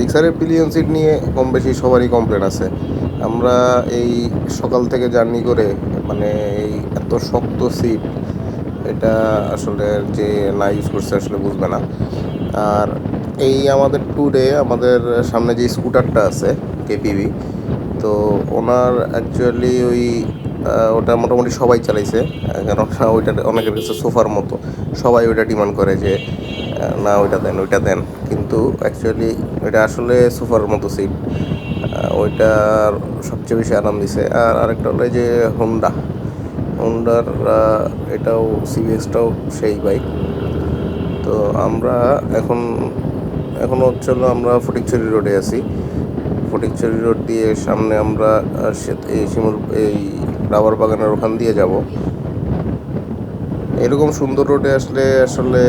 জিক্সারের pillion seat নিয়ে কম বেশি সবারই কমপ্লেন আছে। আমরা এই সকাল থেকে জার্নি করে মানে এই এত শক্ত সিট এটা আসলে যে না ইউজ করছে আসলে বুঝবে না। আর এই আমাদের ট্যুরে আমাদের সামনে যে স্কুটারটা আছে কেপিবি তো ওনার অ্যাকচুয়ালি ওই ওটা মোটামুটি সবাই চালাইছে। কারণ ওইটা অনেকের কাছে সোফার মতো। সবাই ওইটা ডিমান্ড করে যে না, ওইটা দেন ওইটা দেন। কিন্তু অ্যাকচুয়ালি ওইটা আসলে সোফার মতো সিট ওইটার সবচেয়ে বেশি আরাম দিছে। আর আরেকটা হলো যে হোন্ডা হোন্ডার এটাও সিবিএসটাও সেই বাইক তো আমরা এখন এখন হচ্ছে আমরা ফটিকছড়ি রোডে আছি। ফটিকছড়ি রোড দিয়ে সামনে আমরা এই শিমুল, এই রাবার বাগানের ওখান দিয়ে যাব। এরকম সুন্দর রোডে আসলে আসলে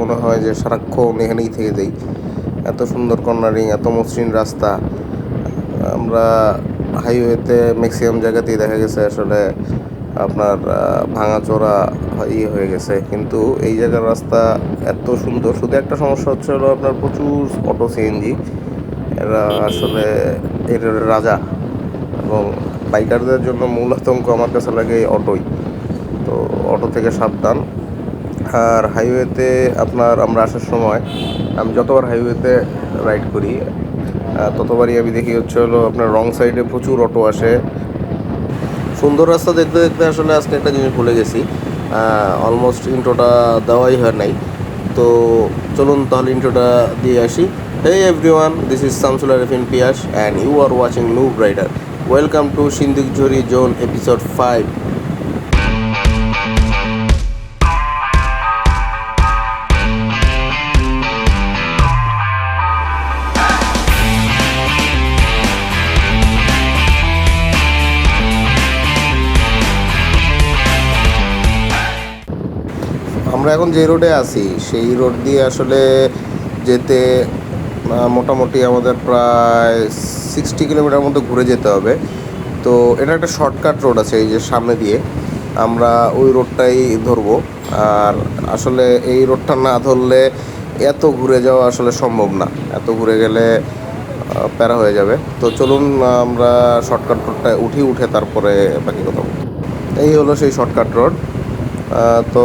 মনে হয় যে সারাক্ষণ এখানেই থেকে যাই এত সুন্দর কর্নারিং, এত মসৃণ রাস্তা। আমরা হাইওয়েতে ম্যাক্সিমাম জায়গাতেই দেখা গেছে আসলে আপনার ভাঙাচোরা ইয়ে হয়ে গেছে। কিন্তু এই জায়গার রাস্তা এত সুন্দর। শুধু একটা সমস্যা হচ্ছে হলো আপনার প্রচুর অটো সিএনজি এরা আসলে এর রাজা এবং বাইকারদের জন্য মূল আতঙ্ক আমার কাছে লাগে এই অটোই তো অটো থেকে সাবধান। আর হাইওয়েতে আপনার আমরা আসার সময় আমি যতবার হাইওয়েতে রাইড করি ততবারই আমি দেখি হচ্ছে হলো আপনার রং সাইডে প্রচুর অটো আসে। সুন্দর রাস্তা দেখতে দেখতে আসলে আজকে একটা জিনিস ভুলে গেছি অলমোস্ট ইন্ট্রোটা দেওয়াই হয় নাই। তো চলুন তাহলে ইন্ট্রোটা দিয়ে আসি। Hey everyone this is Shamsul Arifin Piyas and you are watching noob rider welcome to Sindikjhuri zone episode five আমরা এখন যে রোডে আছি, সেই রোড দিয়ে আসলে যেতে মোটামুটি আমাদের প্রায় সিক্সটি কিলোমিটার মতো ঘুরে যেতে হবে। তো এটা একটা শর্টকাট রোড আছে এই যে সামনে দিয়ে। আমরা ওই রোডটাই ধরবো। আর আসলে এই রোডটা না ধরলে এত ঘুরে যাওয়া আসলে সম্ভব না। এত ঘুরে গেলে প্যারা হয়ে যাবে। তো চলুন, আমরা শর্টকাট রোডটায় উঠি, উঠে তারপরে বাকি কথা এই হলো সেই শর্টকাট রোড তো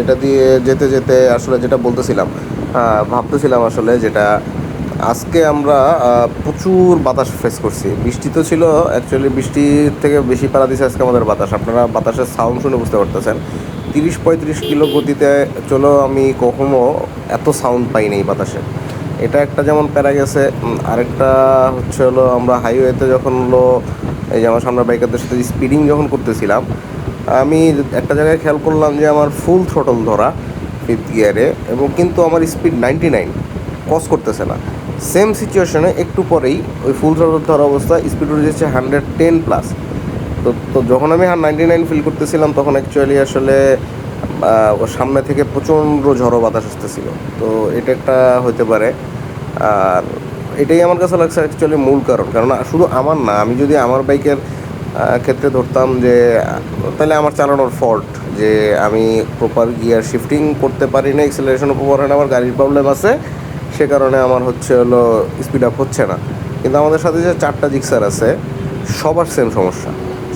এটা দিয়ে যেতে যেতে আসলে যেটা বলতেছিলাম ভাবতেছিলাম আসলে যেটা আজকে আমরা প্রচুর বাতাস ফেস করছি। বৃষ্টি তো ছিল অ্যাকচুয়ালি বৃষ্টির থেকে বেশি পারা দিছে আজকে আমাদের বাতাস। আপনারা বাতাসের সাউন্ড শুনে বুঝতে পারতেছেন। তিরিশ পঁয়ত্রিশ কিলো গতিতে চলো আমি কখনো এত সাউন্ড পাইনি এই বাতাসে। এটা একটা যেমন প্যারা গেছে আরেকটা হচ্ছে হলো আমরা হাইওয়েতে যখন হলো, এই যে আমার সামনে বাইকারদের সাথে স্পিডিং যখন করতেছিলাম আমি একটা জায়গায় খেয়াল করলাম যে আমার ফুল থ্রটল ধরা ফিফথ গিয়ারে এবং কিন্তু আমার স্পিড নাইনটি নাইন কস করতেছে না। সেম সিচুয়েশনে একটু পরেই ওই ফুল থ্রটল ধরা অবস্থা স্পিড উঠে যাচ্ছে হান্ড্রেড টেন প্লাস তো তো যখন আমি নাইনটি নাইন ফিল করতেছিলাম, তখন অ্যাকচুয়ালি আসলে সামনে থেকে প্রচণ্ড ঝড়ো বাতাস আসতেছিল। তো এটা একটা হতে পারে। আর এটাই আমার কাছে লাগছে অ্যাকচুয়ালি মূল কারণ। কারণ শুধু আমার না, আমি যদি আমার বাইকের ক্ষেত্রে ধরতাম যে, তাহলে আমার চালানোর ফল্ট যে আমি প্রপার গিয়ার শিফটিং করতে পারি না এক্সেলারেশনও প্রপার হয় না, আমার গাড়ির প্রবলেম আছে, সে কারণে আমার হচ্ছে হলো স্পিড আপ হচ্ছে না। কিন্তু আমাদের সাথে যে চারটা জিক্সার আছে, সবার সেম সমস্যা।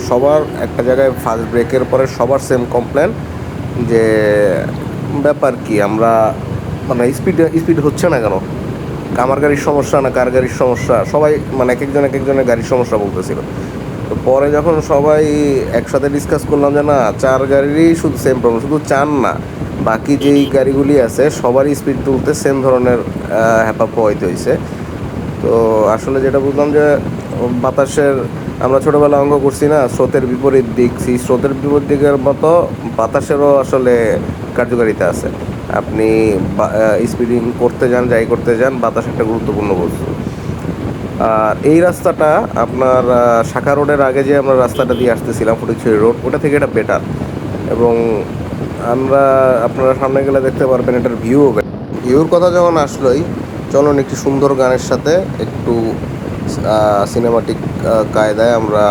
সবার একটা জায়গায় ফার্স্ট ব্রেকের পরে সবার সেম কমপ্লেন যে ব্যাপার কি, আমরা মানে স্পিড স্পিড হচ্ছে না কেন? আমার গাড়ির সমস্যা না কার গাড়ির সমস্যা? সবাই মানে এক একজন এক একজনের গাড়ির সমস্যা বলতেছিল। তো পরে যখন সবাই একসাথে ডিসকাস করলাম যে না, চার গাড়িরই শুধু সেম প্রবলেম শুধু চার না, বাকি যেই গাড়িগুলি আছে সবারই স্পিড তুলতে সেম ধরনের হ্যাপা পোয়াইতে হয়েছে তো আসলে যেটা বুঝলাম যে, বাতাসের, আমরা ছোটোবেলা অঙ্গ করছি না, স্রোতের বিপরীত দিক। সেই স্রোতের বিপরীত দিকের মতো বাতাসেরও আসলে কার্যকারিতা আছে। আপনি স্পিডিং করতে যান, যাই করতে যান, বাতাস একটা গুরুত্বপূর্ণ বস্তু। আর এই রাস্তাটা আপনার শাখা রোডের আগে যে আমরা রাস্তাটা দিয়ে আসতেছিলাম ফটিকছড়ি রোড, ওটা থেকে এটা বেটার এবং আমরা আপনারা সামনে গেলে দেখতে পারবেন এটার ভিউ ভিউর কথা যখন আসলোই, চলুন একটি সুন্দর গানের সাথে একটু সিনেমাটিক কায়দায় আমরা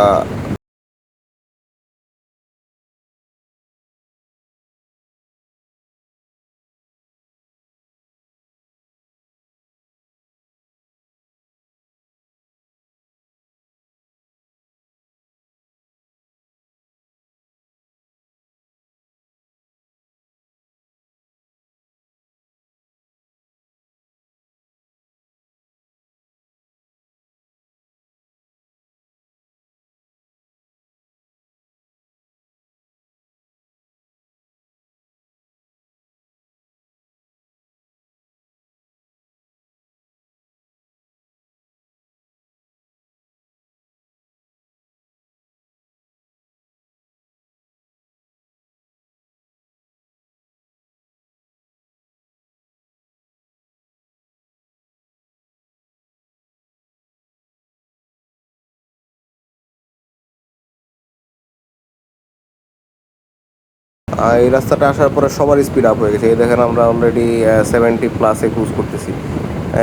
এই রাস্তাটা আসার পরে সবার স্পিড আপ হয়ে গেছে। এই দেখেন আমরা অলরেডি সেভেন্টি প্লাসে ক্রুজ করতেছি।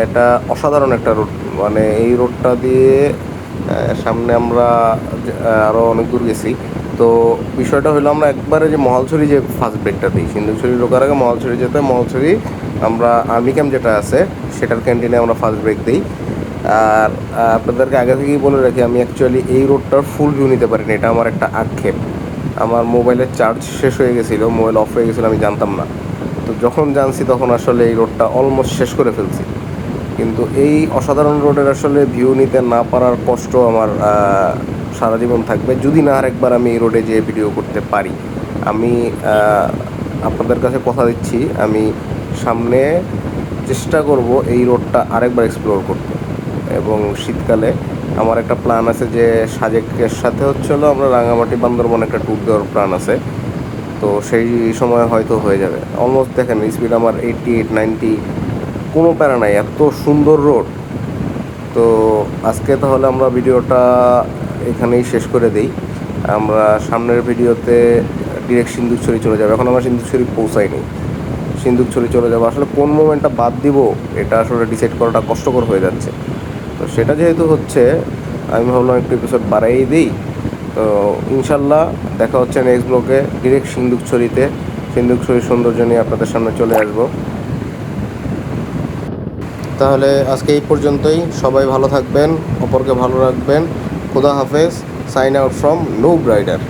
এটা অসাধারণ একটা রোড মানে এই রোডটা দিয়ে সামনে আমরা আরও অনেক দূর গেছি। তো বিষয়টা হলো আমরা একবারে যে মহালছড়ি যে ফার্স্ট ব্রেকটা দিই সিন্ধুছড়ি ঢোকার আগে মহালছড়ি যেতে, মহালছড়ি আমরা আর্মি ক্যাম্প যেটা আছে, সেটার ক্যান্টিনে আমরা ফার্স্ট ব্রেক দিই। আর আপনাদেরকে আগে থেকেই বলে রাখি, আমি অ্যাকচুয়ালি এই রোডটার ফুল ভিউ নিতে পারিনি, এটা আমার একটা আক্ষেপ। আমার মোবাইলের চার্জ শেষ হয়ে গেছিল, মোবাইল অফ হয়ে গেছিল, আমি জানতাম না। তো যখন জানছি তখন আসলে এই রোডটা অলমোস্ট শেষ করে ফেলছি। কিন্তু এই অসাধারণ রোডের আসলে ভিউ নিতে না পারার কষ্ট আমার সারা জীবন থাকবে। যদি না আরেকবার আমি এই রোডে যেয়ে ভিডিও করতে পারি। আমি আপনাদের কাছে কথা দিচ্ছি, আমি সামনে চেষ্টা করব এই রোডটা আরেকবার এক্সপ্লোর করতে। এবং শীতকালে আমার একটা প্ল্যান আছে যে সাজেকের সাথে হচ্ছে হলো আমরা রাঙামাটি বান্দরবন একটা ট্যুর দেওয়ার প্ল্যান আছে। তো সেই সময় হয়তো হয়ে যাবে। অলমোস্ট দেখেন স্পিড আমার এইটটি এইট নাইনটি কোনো প্যারা নাই, এত সুন্দর রোড তো আজকে তাহলে আমরা ভিডিওটা এখানেই শেষ করে দেই। আমরা সামনের ভিডিওতে ডিরেক্ট সিন্দুকছড়ি চলে যাবে। এখন আমরা সিন্দুকছড়ি পৌঁছাইনি সিন্দুকছড়ি চলে যাব। আসলে কোন মোমেন্টটা বাদ দিব, এটা আসলে ডিসাইড করাটা কষ্টকর হয়ে যাচ্ছে। তো সেটা যেহেতু হচ্ছে, আমি ভাবলাম একটু এপিসোড বাড়াই দিই। তো ইনশাল্লাহ দেখা হচ্ছে নেক্সট ব্লকে ডিরেক্ট সিন্দুকছড়িতে সিন্দুকছড়ির সৌন্দর্য নিয়ে আপনাদের সামনে চলে আসব। তাহলে আজকে এই পর্যন্তই। সবাই ভালো থাকবেন, অপরকে ভালো রাখবেন। খুদা হাফেজ sign out from noob rider